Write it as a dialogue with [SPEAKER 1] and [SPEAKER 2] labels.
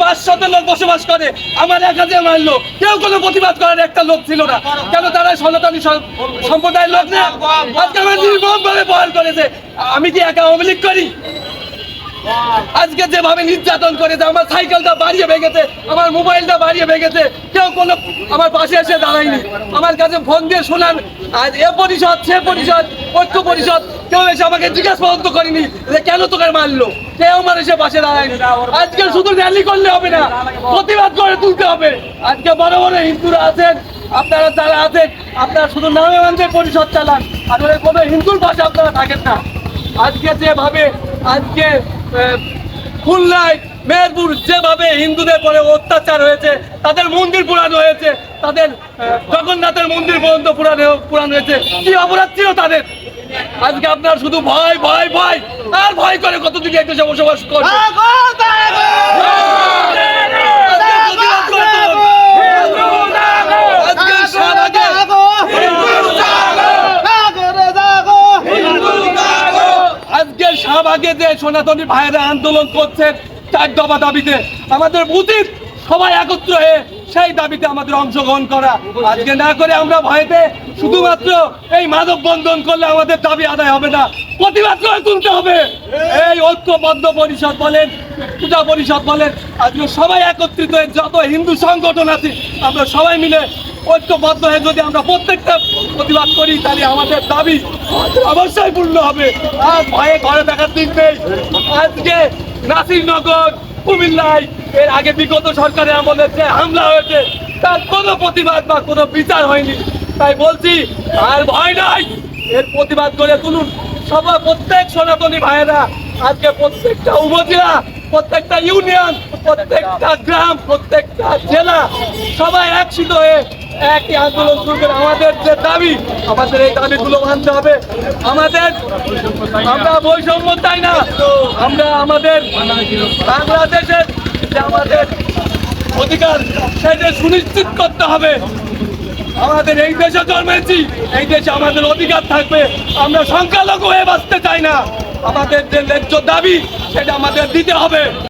[SPEAKER 1] পাঁচ শত লোক বসবাস করে, আমার একা যে মারলো কেউ কোনো প্রতিবাদ করার একটা লোক ছিল না। কেন তারা সনাতনী সম্প্রদায়ের লোক না? আজকে করেছে। আমি কি একা অভিযোগ করি? আজকে যেভাবে নির্যাতন করেছে, আমার সাইকেলটা বাড়িয়ে ভেঙেছে, আমার মোবাইলটা বাড়িয়ে ভেঙেছে, কেউ কোনো আমার পাশে এসে দাঁড়ায়নি। আমার কাছে ফোন দিয়ে শোনান আর এ পরিষদ, সে পরিষদ ঐক্য পরিষদ, কেউ এসে আমাকে জিজ্ঞাসা করেনি যে কেন তোকে মারলো? কেউ আমার এসে পাশে দাঁড়ায়নি। আজকে শুধু র্যালি করলে হবে না, প্রতিবাদ করে তুলতে হবে। আজকে বড় বড় হিন্দুরা আছেন, আপনারা যারা আছেন, আপনারা শুধু নামে মানতে পরিষদ চালান আসলে কোনো হিন্দুর পাশে আপনারা থাকেন না। আজকে যেভাবে, আজকে খুলনায় মেহেরপুর যেভাবে হিন্দুদের পরে অত্যাচার হয়েছে, তাদের মন্দির পুরানো হয়েছে, তাদের জগন্নাথের মন্দির পর্যন্ত পুরানো পুরানো হয়েছে। কি অপরাধ ছিল তাদের? আজকে আপনার শুধু ভয় ভয় ভয়, আর ভয় করে কতদিন একটু বসবাস করবে আজকে প্রতিবাদ করতে হবে। আজকে শাহবাগে আজকে শাহবাগে যে সনাতনী ভাইয়েরা আন্দোলন করছেন চার দফা দাবিতে, আমাদের উচিত সবাই একত্র হয়ে সেই দাবিতে আমাদের অংশগ্রহণ করা। আজকে না করে আমরা ভয়েতে শুধুমাত্র এই মাদক বন্ধন করলে আমাদের দাবি আদায় হবে না, প্রতিবাদ করে তুলতে হবে। এই ঐক্যবদ্ধ পরিষদ বলেন, পূজা পরিষদ বলেন, আজকে সবাই একত্রিত হয়ে যত হিন্দু সংগঠন আছে, আমরা সবাই মিলে ঐক্যবদ্ধ হয়ে যদি আমরা প্রত্যেকটা প্রতিবাদ করি, তাহলে আমাদের দাবি অবশ্যই পূর্ণ হবে। আর ভয়ে ঘরে দেখার দিন নেই। আজকে নাসিরনগর, কুমিল্লায় এর আগে বিগত সরকারের আমলে যে হামলা হয়েছে, তার কোনো প্রতিবাদ বা কোনো বিচার হয়নি। তাই বলছি, আর ভয় নাই। এর প্রতিবাদ করে তুলুন। সবাই প্রত্যেক সনাতনী ভাইয়েরা, আজকে প্রত্যেকটা উপজেলা, প্রত্যেকটা ইউনিয়ন, প্রত্যেকটা গ্রাম, প্রত্যেকটা জেলা সবাই একসাথে হয়ে একই আন্দোলন শুরু করে আমাদের যে দাবি, আমাদের এই দাবিগুলো মানতে হবে। আমাদের আমরা বৈষম্য চাই না। আমরা আমাদের বাংলাদেশের যে আমাদের অধিকার, সেটা সুনিশ্চিত করতে হবে। আমাদের এই দেশে জন্মেছি, এই দেশে আমাদের অধিকার থাকবে। আমরা সংখ্যালঘু হয়ে বাঁচতে চাই না। আমাদের যে ন্যায্য দাবি, সেটা আমাদের দিতে হবে।